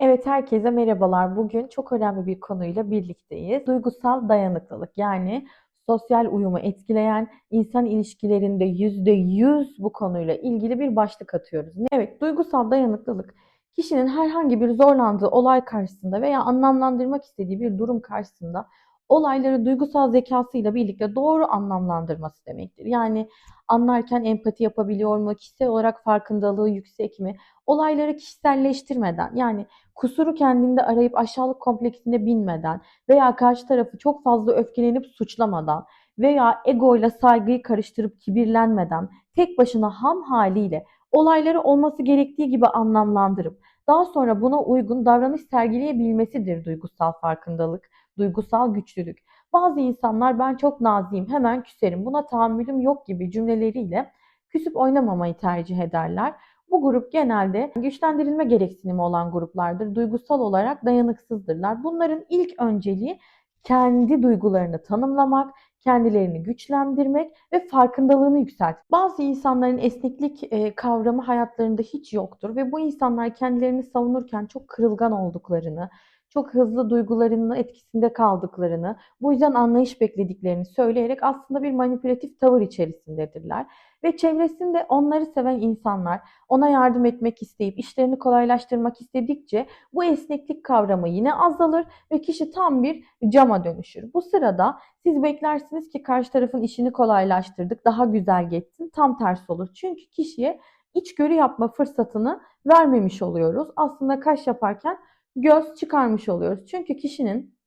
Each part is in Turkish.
Evet, herkese merhabalar. Bugün çok önemli bir konuyla birlikteyiz. Duygusal dayanıklılık yani sosyal uyumu etkileyen insan ilişkilerinde %100 bu konuyla ilgili bir başlık atıyoruz. Evet, duygusal dayanıklılık kişinin herhangi bir zorlandığı olay karşısında veya anlamlandırmak istediği bir durum karşısında olayları duygusal zekasıyla birlikte doğru anlamlandırması demektir. Yani anlarken empati yapabiliyor mu? Kişisel olarak farkındalığı yüksek mi? Olayları kişiselleştirmeden yani kusuru kendinde arayıp aşağılık kompleksine binmeden veya karşı tarafı çok fazla öfkelenip suçlamadan veya ego ile saygıyı karıştırıp kibirlenmeden tek başına ham haliyle olayları olması gerektiği gibi anlamlandırıp daha sonra buna uygun davranış sergileyebilmesidir duygusal farkındalık, duygusal güçlülük. Bazı insanlar ben çok naziyim, hemen küserim, buna tahammülüm yok gibi cümleleriyle küsüp oynamamayı tercih ederler. Bu grup genelde güçlendirilme gereksinimi olan gruplardır. Duygusal olarak dayanıksızdırlar. Bunların ilk önceliği kendi duygularını tanımlamak, kendilerini güçlendirmek ve farkındalığını yükseltmek. Bazı insanların esneklik kavramı hayatlarında hiç yoktur ve bu insanlar kendilerini savunurken çok kırılgan olduklarını, çok hızlı duygularının etkisinde kaldıklarını, bu yüzden anlayış beklediklerini söyleyerek aslında bir manipülatif tavır içerisindedirler. Ve çevresinde onları seven insanlar ona yardım etmek isteyip işlerini kolaylaştırmak istedikçe bu esneklik kavramı yine azalır ve kişi tam bir cama dönüşür. Bu sırada siz beklersiniz ki karşı tarafın işini kolaylaştırdık, daha güzel geçsin. Tam tersi olur. Çünkü kişiye içgörü yapma fırsatını vermemiş oluyoruz. Aslında kaş yaparken göz çıkarmış oluyoruz. Çünkü kişinin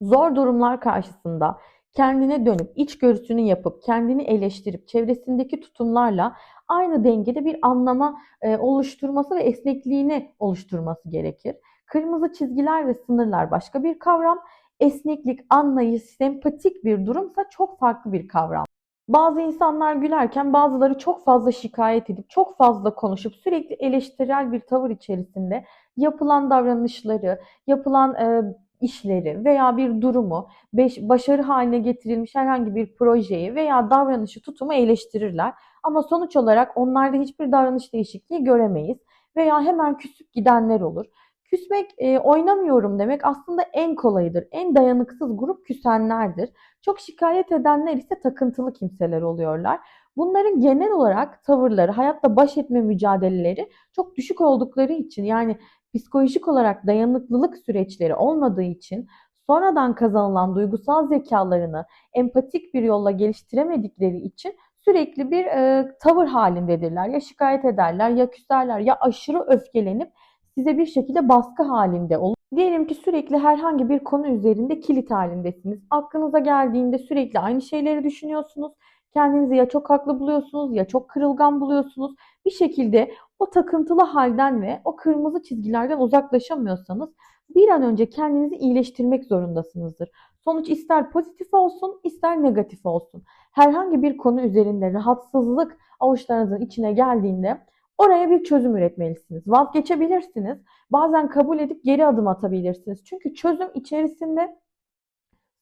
zor durumlar karşısında kendine dönüp içgörüsünü yapıp kendini eleştirip çevresindeki tutumlarla aynı dengede bir anlama e, oluşturması ve esnekliğini oluşturması gerekir. Kırmızı çizgiler ve sınırlar başka bir kavram. Esneklik, anlayış, sempatik bir durumsa çok farklı bir kavram. Bazı insanlar gülerken bazıları çok fazla şikayet edip çok fazla konuşup sürekli eleştirel bir tavır içerisinde yapılan davranışları, yapılan e, işleri veya bir durumu, beş, başarı haline getirilmiş herhangi bir projeyi veya davranışı, tutumu eleştirirler. Ama sonuç olarak onlarda hiçbir davranış değişikliği göremeyiz veya hemen küsüp gidenler olur. Küsmek, e, oynamıyorum demek aslında en kolayıdır. En dayanıksız grup küsenlerdir. Çok şikayet edenler ise takıntılı kimseler oluyorlar. Bunların genel olarak tavırları, hayatla baş etme mücadeleleri çok düşük oldukları için yani psikolojik olarak dayanıklılık süreçleri olmadığı için sonradan kazanılan duygusal zekalarını empatik bir yolla geliştiremedikleri için sürekli bir e, tavır halindedirler. Ya şikayet ederler, ya küserler, ya aşırı öfkelenip size bir şekilde baskı halinde olur. Diyelim ki sürekli herhangi bir konu üzerinde kilit halindesiniz. Aklınıza geldiğinde sürekli aynı şeyleri düşünüyorsunuz. Kendinizi ya çok haklı buluyorsunuz ya çok kırılgan buluyorsunuz. Bir şekilde o takıntılı halden ve o kırmızı çizgilerden uzaklaşamıyorsanız bir an önce kendinizi iyileştirmek zorundasınızdır. Sonuç ister pozitif olsun ister negatif olsun. Herhangi bir konu üzerinde rahatsızlık avuçlarınızın içine geldiğinde oraya bir çözüm üretmelisiniz. Vazgeçebilirsiniz. Bazen kabul edip geri adım atabilirsiniz. Çünkü çözüm içerisinde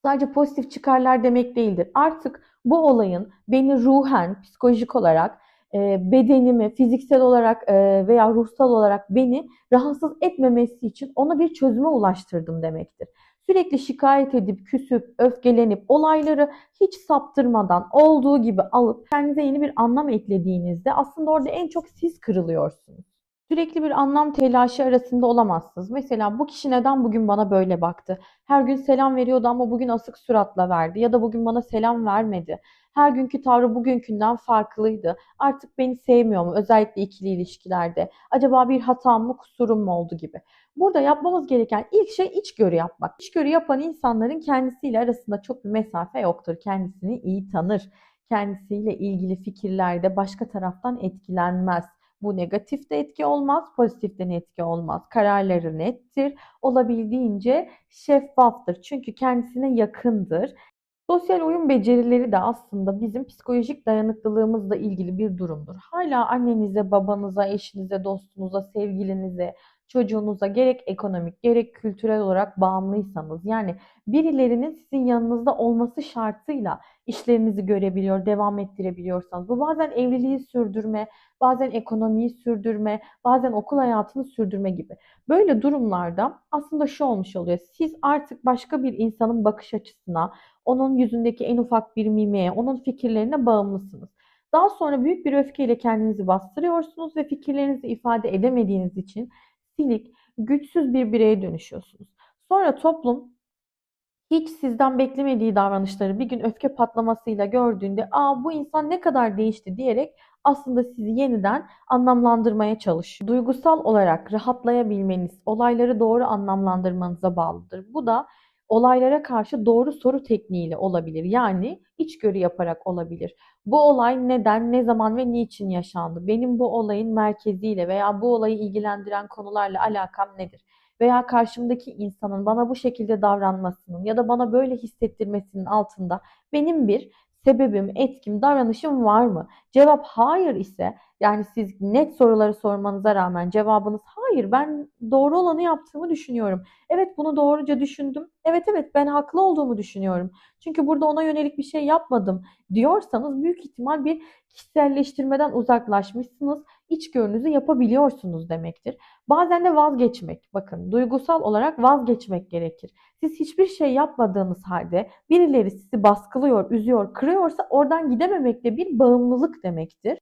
sadece pozitif çıkarlar demek değildir. Artık bu olayın beni ruhen, psikolojik olarak e, bedenimi fiziksel olarak e, veya ruhsal olarak beni rahatsız etmemesi için ona bir çözüme ulaştırdım demektir. Sürekli şikayet edip, küsüp, öfkelenip olayları hiç saptırmadan olduğu gibi alıp kendinize yeni bir anlam eklediğinizde aslında orada en çok siz kırılıyorsunuz. Sürekli bir anlam telaşı arasında olamazsınız. Mesela bu kişi neden bugün bana böyle baktı? Her gün selam veriyordu ama bugün asık suratla verdi ya da bugün bana selam vermedi. Her günkü tavrı bugünkünden farklıydı. Artık beni sevmiyor mu? Özellikle ikili ilişkilerde. Acaba bir hatam mı, kusurum mu oldu gibi. Burada yapmamız gereken ilk şey içgörü yapmak. İçgörü yapan insanların kendisiyle arasında çok bir mesafe yoktur. Kendisini iyi tanır. Kendisiyle ilgili fikirlerde başka taraftan etkilenmez. Bu negatif de etki olmaz, pozitif de etki olmaz. Kararları nettir, olabildiğince şeffaftır. Çünkü kendisine yakındır. Sosyal uyum becerileri de aslında bizim psikolojik dayanıklılığımızla ilgili bir durumdur. Hala annenize, babanıza, eşinize, dostunuza, sevgilinize çocuğunuza gerek ekonomik gerek kültürel olarak bağımlıysanız yani birilerinin sizin yanınızda olması şartıyla işlerinizi görebiliyor, devam ettirebiliyorsanız bu bazen evliliği sürdürme, bazen ekonomiyi sürdürme, bazen okul hayatını sürdürme gibi. Böyle durumlarda aslında şu olmuş oluyor. Siz artık başka bir insanın bakış açısına, onun yüzündeki en ufak bir mimiğe, onun fikirlerine bağımlısınız. Daha sonra büyük bir öfkeyle kendinizi bastırıyorsunuz ve fikirlerinizi ifade edemediğiniz için silik, güçsüz bir bireye dönüşüyorsunuz. Sonra toplum hiç sizden beklemediği davranışları bir gün öfke patlamasıyla gördüğünde aa bu insan ne kadar değişti diyerek aslında sizi yeniden anlamlandırmaya çalışıyor. Duygusal olarak rahatlayabilmeniz olayları doğru anlamlandırmanıza bağlıdır. Bu da olaylara karşı doğru soru tekniğiyle olabilir. Yani içgörü yaparak olabilir. Bu olay neden, ne zaman ve niçin yaşandı? Benim bu olayın merkeziyle veya bu olayı ilgilendiren konularla alakam nedir? Veya karşımdaki insanın bana bu şekilde davranmasının ya da bana böyle hissettirmesinin altında benim bir sebebim, etkim, davranışım var mı? Cevap hayır ise yani siz net soruları sormanıza rağmen cevabınız hayır ben doğru olanı yaptığımı düşünüyorum. Evet bunu doğruca düşündüm. Evet evet ben haklı olduğumu düşünüyorum. Çünkü burada ona yönelik bir şey yapmadım diyorsanız büyük ihtimal bir kişiselleştirmeden uzaklaşmışsınız. İçgörünüzü yapabiliyorsunuz demektir. Bazen de vazgeçmek. Bakın duygusal olarak vazgeçmek gerekir. Siz hiçbir şey yapmadığınız halde birileri sizi baskılıyor, üzüyor, kırıyorsa oradan gidememek de bir bağımlılık demektir.